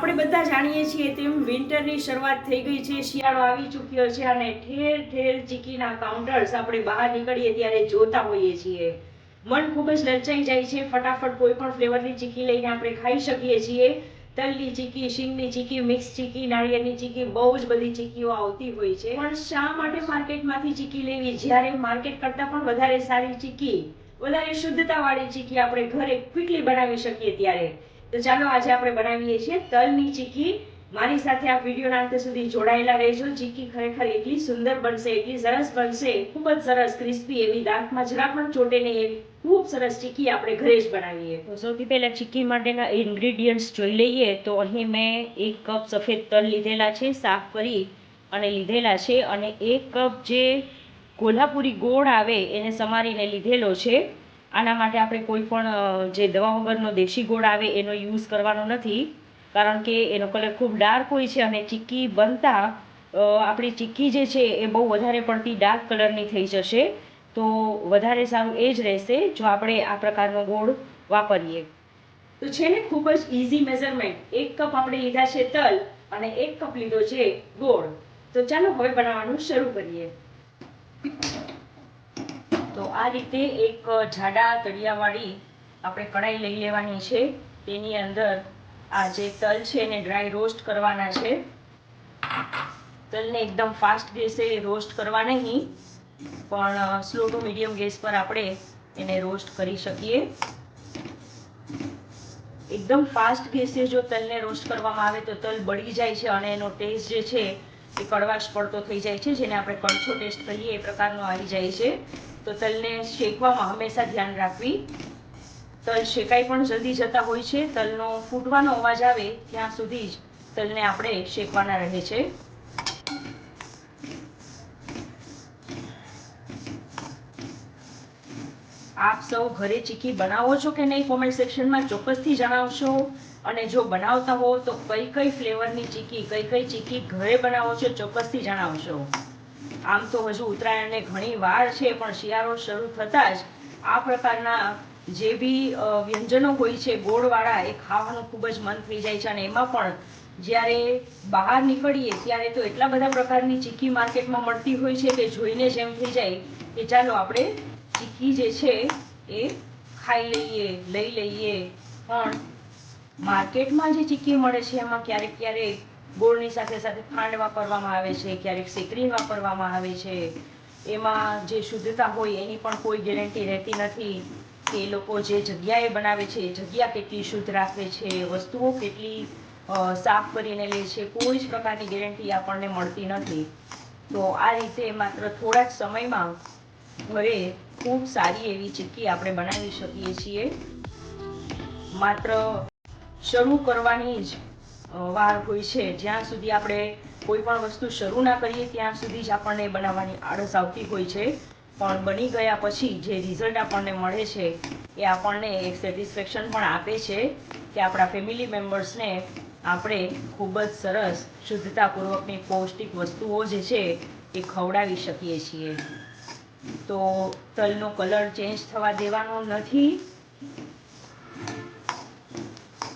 આપણે બધા જાણીએ છીએ તેમ વિન્ટરની શરૂઆત થઈ ગઈ છે, શિયાળો આવી ચૂક્યો છે અને ઠેર ઠેર ચીકીના કાઉન્ટર્સ આપણે બહાર નીકળીએ ત્યારે જોતા હોઈએ છીએ. મન ખૂબ જ લલચાઈ જાય છે, ફટાફટ કોઈ પણ ફ્લેવરની ચીકી લઈને આપણે ખાઈ શકીએ છીએ. તલની ચીકી, શીંગની ચીકી મિક્સ ચીકી, નાળિયેરની ચીકી, બહુ જ બધી ચીકીઓ આવતી હોય છે. પણ શા માટે માર્કેટમાંથી ચીકી લેવી? જ્યારે માર્કેટ કરતાં પણ વધારે સારી ચીકી, વધારે શુદ્ધતાવાળી ચીકી આપણે ઘરે ક્વિકલી બનાવી શકીએ ત્યારે. તો ચાલો આજે આપણે બનાવીએ છીએ તલની ચીકી. મારી સાથે આ વિડીયોના અંત સુધી જોડાયેલા રહેજો. ચીકી ખરેખર એટલી સુંદર બનશે, એટલી સરસ બનશે, ખૂબ જ સરસ, ક્રિસ્પી એવી દાંતમાં જરા પણ ચોટે નહીં ખૂબ સરસ ચીકી આપણે ઘરે જ બનાવીએ. તો સૌથી પહેલાં ચીકી માટેના ઇન્ગ્રીડિયન્ટ્સ જોઈ લઈએ. તો અહીં મેં એક કપ સફેદ તલ લીધેલા છે, સાફ કરી અને લીધેલા છે. અને એક કપ જે કોલ્હાપુરી ગોળ આવે, એને સમારીને લીધેલો છે. આના માટે આપણે કોઈ પણ જે દવા વગરનો દેશી ગોળ આવે એનો યુઝ કરવાનો નથી. કારણ કે એનો કલર ખૂબ ડાર્ક હોય છે અને ચીક્કી બનતા આપણી ચીક્કી જે છે એ બહુ વધારે પડતી ડાર્ક કલરની થઈ જશે. તો વધારે સારું એ જ રહેશે જો આપણે આ પ્રકારનો ગોળ વાપરીએ. તો છે ને ખૂબ જ ઇઝી મેઝરમેન્ટ એક કપ આપણે લીધા છે તલ અને એક કપ લીધો છે ગોળ. તો ચાલો હવે બનાવવાનું શરૂ કરીએ. તો આ રીતે એક જાડા તળિયાવાળી આપણે કઢાઈ લઈ લેવાની છે. તેની અંદર આ જે તલ છે એને ડ્રાય રોસ્ટ કરવાના છે. તલને એકદમ ફાસ્ટ ગેસે રોસ્ટ કરવા નહીં, પણ સ્લો ટુ મીડિયમ ગેસ પર આપણે એને રોસ્ટ કરી શકીએ. એકદમ ફાસ્ટ ગેસે જો તલને રોસ્ટ કરવામાં આવે તો તલ બળી જાય છે અને એનો ટેસ્ટ જે છે એ કડવાશ પડતો થઈ જાય છે, જેને આપણે કડછો ટેસ્ટ કહીએ, એ પ્રકારનો આવી જાય છે. તો તલને શેકવામાં હંમેશા ધ્યાન રાખવી. તલ શેકાઈ પણ જલ્દી જતા હોય છે. તલનો ફૂટવાનો અવાજ આવે ત્યાં સુધી જ તલને આપણે શેકવાના રહે છે. આપ સૌ ઘરે ચીકી બનાવો છો કે નહીં કોમેન્ટ સેક્શનમાં ચોક્કસથી જણાવશો. અને જો બનાવતા હો તો કઈ કઈ ફ્લેવરની ચીકી, કઈ કઈ ચીકી ઘરે બનાવો છો ચોક્કસથી જણાવશો. આમ તો હજુ ઉત્તરાયણને ઘણી વાર છે, પણ શિયાળો શરૂ થતાં જ આ પ્રકારના જે બી વ્યંજનો હોય છે, ગોળવાળા, એ ખાવાનું ખૂબ જ મન થઈ જાય છે અને એમાં પણ જ્યારે બહાર નીકળીએ ત્યારે તો એટલા બધા પ્રકારની ચીકી માર્કેટમાં મળતી હોય છે કે જોઈને જ એમ થઈ જાય કે ચાલો આપણે ચીકી જે છે એ ખાઈ લઈએ, લઈ લઈએ. પણ માર્કેટમાં જે ચીકી મળે છે, એમાં ક્યારેક ક્યારેક ગોળની સાથે સાથે ખાંડ વાપરવામાં આવે છે, ક્યારેક સેકરી વાપરવામાં આવે છે. એમાં જે શુદ્ધતા હોય એની પણ કોઈ ગેરંટી રહેતી નથી. કે એ લોકો જે જગ્યાએ બનાવે છે, એ જગ્યા કેટલી શુદ્ધ રાખે છે, વસ્તુઓ કેટલી સાફ કરીને લે છે, કોઈ જ પ્રકારની ગેરંટી આપણને મળતી નથી. તો આ રીતે માત્ર થોડા જ સમયમાં ઘરે ખૂબ સારી એવી ચીક્કી આપણે બનાવી શકીએ છીએ. માત્ર શરૂ કરવાની જ વાર હોય છે. જ્યાં સુધી આપણે કોઈ પણ વસ્તુ શરૂ ના કરીએ, ત્યાં સુધી જ આપણને બનાવવાની આળસ આવતી હોય છે. પણ બની ગયા પછી જે રિઝલ્ટ આપણને મળે છે, એ આપણને એક સેટિસ્ફેક્શન પણ આપે છે કે આપણા ફેમિલી મેમ્બર્સને આપણે ખૂબ જ સરસ શુદ્ધતાપૂર્વકની પૌષ્ટિક વસ્તુઓ જે છે, એ ખવડાવી શકીએ છીએ. તો તલનો કલર ચેન્જ થવા દેવાનો નથી.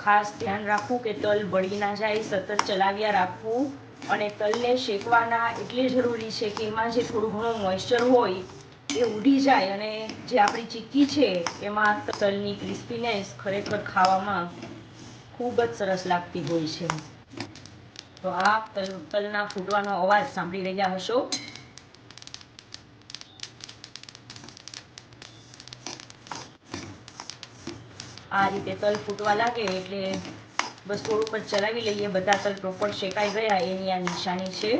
ખાસ ધ્યાન રાખવું કે તલ બળી ના જાય, સતત ચલાવ્યા રાખવું અને તલને શેકવાના એટલે જરૂરી છે કે એમાં જે થોડું ઘણું મોઇશ્ચર હોય એ ઉડી જાય અને જે આપણી ચીક્કી છે એમાં તલની ક્રિસ્પીનેસ ખરેખર ખાવામાં ખૂબ જ સરસ લાગતી હોય છે. તો આ તલ, તલના ફૂટવાનો અવાજ સાંભળી રહ્યા હશો. આ રીતે તલ ફૂટવા લાગે એટલે બસ થોડું પર ચલાવી લઈએ. બધા તલ પ્રોપર શેકાઈ ગયા, એની આ નિશાની છે.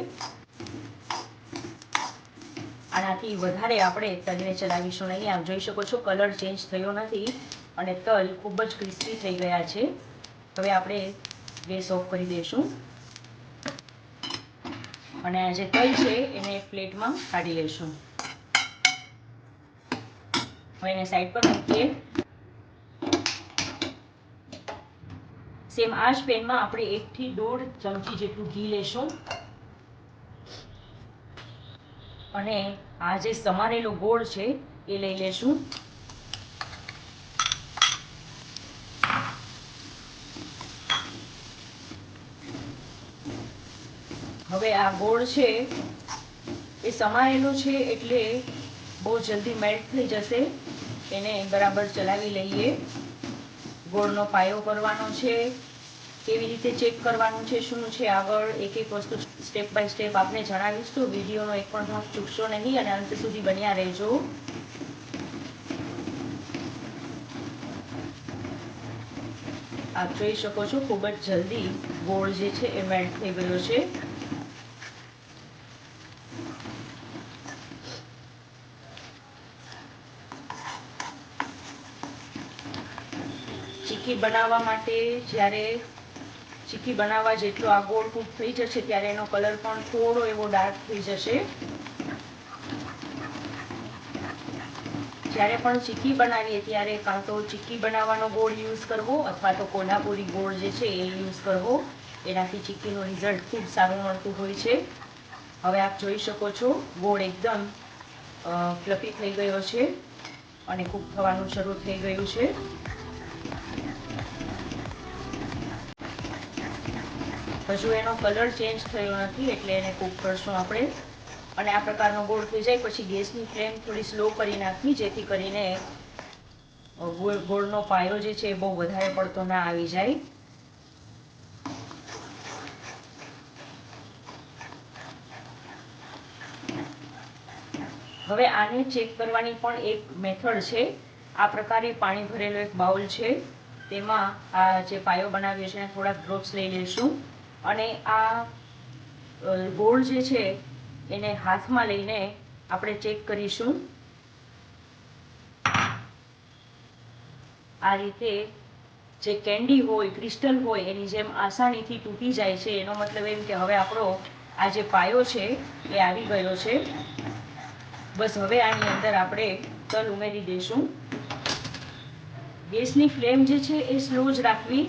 આનાથી વધારે આપણે તલને ચલાવીશું નહીં. આમ જોઈ શકો છો, કલર ચેન્જ થયો નથી અને તલ ખૂબ જ ક્રિસ્પી થઈ ગયા છે. હવે આપણે ગેસ ઓફ કરી દઈશું. અને આ જે તલ છે, એને એક પ્લેટમાં કાઢી લઈશું. હવે એને સાઈડ પર મૂકીએ. સેમ આ જ પેનમાં આપણે એકથી દોઢ ચમચી જેટલું ઘી લેશું. અને આ જે સમારેલો ગોળ છે, એ લઈ લેશું. હવે આ ગોળ છે, એ સમારેલો છે એટલે બહુ જલ્દી મેલ્ટ થઈ જશે. એને બરાબર ચલાવી લઈએ. ગોળનો પાયો કરવાનો છે, કેવી રીતે ચેક કરવાનું છે, શું છે આગળ એક એક વસ્તુ સ્ટેપ બાય સ્ટેપ આપને જણાવીશું વિડીયોનો એક પણ ભાગ ચૂકશો નહીં અને અંત સુધી બન્યા રહેજો. આપ જોઈ શકો છો ખૂબ જ જલ્દી ગોળ જે છે એ મેલ્ટ થઈ ગયો છે. ચીકી બનાવવા માટે જ્યારે ચીકી બનાવવા જેટલો આ ગોળ કૂક થઈ જશે ત્યારે એનો કલર પણ થોડો એવો ડાર્ક થઈ જશે. જ્યારે પણ ચીકી બનાવીએ ત્યારે કાં તો ચીકી બનાવવાનો ગોળ યુઝ કરવો અથવા તો કોલ્હાપુરી ગોળ જે છે એ યુઝ કરવો. એનાથી ચીકીનું રિઝલ્ટ ખૂબ સારું મળતું હોય છે. હવે આપ જોઈ શકો છો, ગોળ એકદમ ફ્લફી થઈ ગયો છે અને કૂક થવાનું શરૂ થઈ ગયું છે. હજુ એનો કલર ચેન્જ થયો નથી એટલે એને કૂક કરશું આપણે. અને આ પ્રકારનો ગોળ થઈ જાય પછી ગેસની ફ્લેમ થોડી સ્લો કરી નાખવી, જેથી કરીને ગોળનો પાયો જે છે એ બહુ વધારે પડતો ના આવી જાય. હવે આને ચેક કરવાની પણ એક મેથડ છે. આ પ્રકારે પાણી ભરેલો એક બાઉલ છે. તેમાં આ જે પાયો બનાવ્યો છે થોડાક ડ્રોપ્સ લઈ લઈશું અને આ ગોળ જે છે, એને હાથમાં લઈને આપણે ચેક કરીશું. આ રીતે જે કેન્ડી હોય, ક્રિસ્ટલ હોય, એની જેમ આસાનીથી તૂટી જાય છે, એનો મતલબ એમ કે હવે આપણો આ જે પાયો છે, એ આવી ગયો છે. બસ હવે આની અંદર આપણે તલ ઉમેરી દઈશું. ગેસની ફ્લેમ જે છે, એ સ્લો જ રાખવી.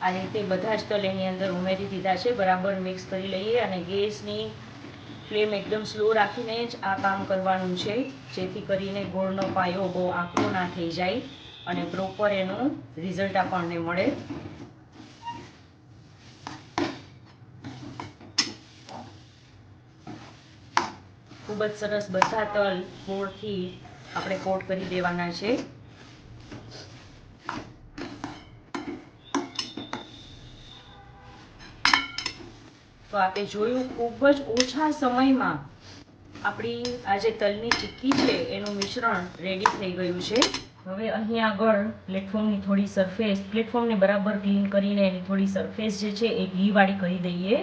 આ રીતે બધા જ તલ એની અંદર ઉમેરી દીધા છે. બરાબર મિક્સ કરી લઈએ અને ગેસની ફ્લેમ એકદમ સ્લો રાખીને જ આ કામ કરવાનું છે. જેથી કરીને ગોળનો પાયો બહુ આકરો ના થઈ જાય અને પ્રોપર એનું રિઝલ્ટ આપણને મળે. ખૂબ જ સરસ બધા તલ ગોળથી આપણે કોટ કરી દેવાના છે. તો આપણે જોયું ખૂબ જ ઓછા સમયમાં આપણી આ જે તલની ચીક્કી છે, એનું મિશ્રણ રેડી થઈ ગયું છે. હવે અહીં આગળ પ્લેટફોર્મની થોડી સરફેસ પ્લેટફોર્મને બરાબર ક્લીન કરીને એની થોડી સરફેસ જે છે એ ઘીવાળી કરી દઈએ.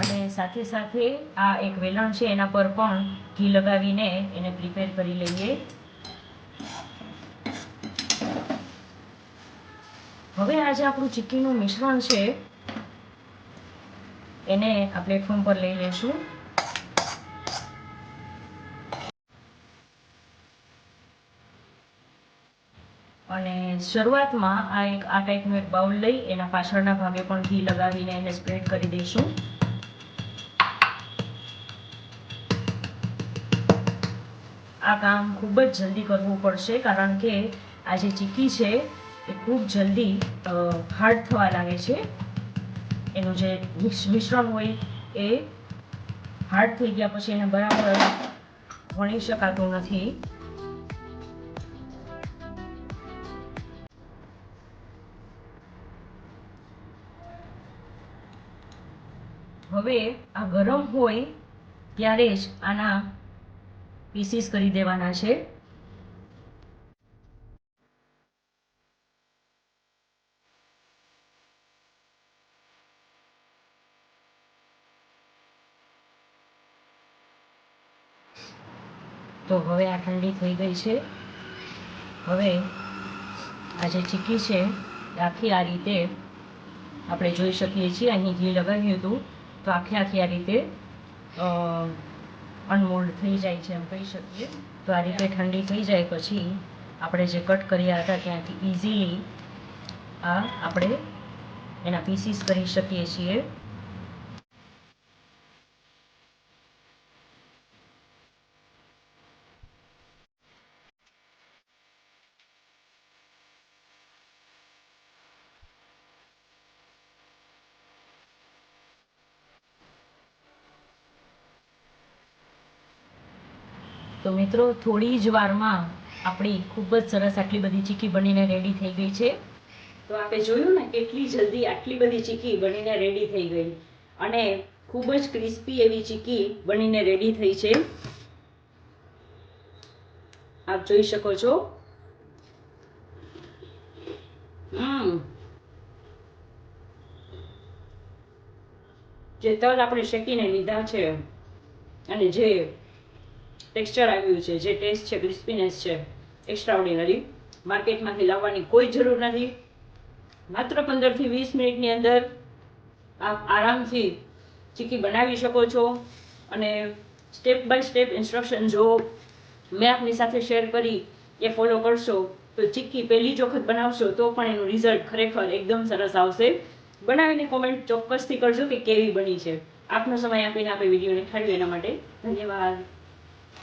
અને સાથે સાથે આ એક વેલણ છે, એના પર પણ ઘી લગાવીને એને પ્રિપેર કરી લઈએ. હવે આજે આપણું ચીક્કીનું મિશ્રણ છે, એને આ પ્લેટફોર્મ પર લઈ લઈશું. અને શરૂઆતમાં આ એક, આ ટાઈપનું એક બાઉલ લઈ, એના પાછળના ભાગે પણ ઘી લગાવીને એને સ્પ્રેડ કરી દઈશું. આ કામ ખૂબ જ જલ્દી કરવું પડશે, કારણ કે આ જે ચીકી છે એ ખૂબ જલ્દી હાર્ડ થવા લાગે છે. એનું જે મિશ્રણ હોય એ હાર્ડ થઈ ગયા પછી એને બરાબર વણી શકાતું નથી. હવે આ ગરમ હોય ત્યારે જ આના પીસીસ કરી દેવાના છે. તો હવે આ ઠંડી થઈ ગઈ છે. હવે આ જે ચીકી છે, આખી આ રીતે આપણે જોઈ શકીએ છીએ. અહીં ઘી લગાવ્યું હતું. તો આખી આખી આ રીતે અનમોલ્ડ થઈ જાય છે એમ કહી શકીએ. તો આ રીતે ઠંડી થઈ જાય પછી આપણે જે કટ કર્યા હતા ત્યાંથી ઇઝીલી આ આપણે એના પીસીસ કરી શકીએ છીએ. તો મિત્રો, થોડી જ વારમાં આપણી ખૂબ જ સરસ આટલી બધી ચીકી બનીને રેડી થઈ ગઈ છે. તો આપણે જોયું ને કેટલી જલ્દી આટલી બધી ચીકી બનીને રેડી થઈ ગઈ. અને ખૂબ જ ક્રિસ્પી એવી ચીકી બનીને રેડી થઈ છે. આપ જોઈ શકો છો. હમ. જે તલ આપણે શેકીને લીધા છે અને જે ટેક્સચર આવ્યું છે, જે ટેસ્ટ છે ક્રિસ્પીનેસ છે એક્સ્ટ્રાઓર્ડિનરી માર્કેટમાંથી લાવવાની કોઈ જરૂર નથી. માત્ર પંદરથી વીસ મિનિટની અંદર આપ આરામથી ચીકી બનાવી શકો છો અને સ્ટેપ બાય સ્ટેપ ઇન્સ્ટ્રક્શન જો મેં આપની સાથે શેર કરી એ ફોલો કરશો, તો ચીક્કી પહેલી જ વખત બનાવશો, તો પણ એનું રિઝલ્ટ ખરેખર એકદમ સરસ આવશે. બનાવીને કોમેન્ટ ચોક્કસથી કરજો કે કેવી બની છે. આપનો સમય આપીને આપણે વિડીયોને નિખાડ્યો એના માટે. ધન્યવાદ.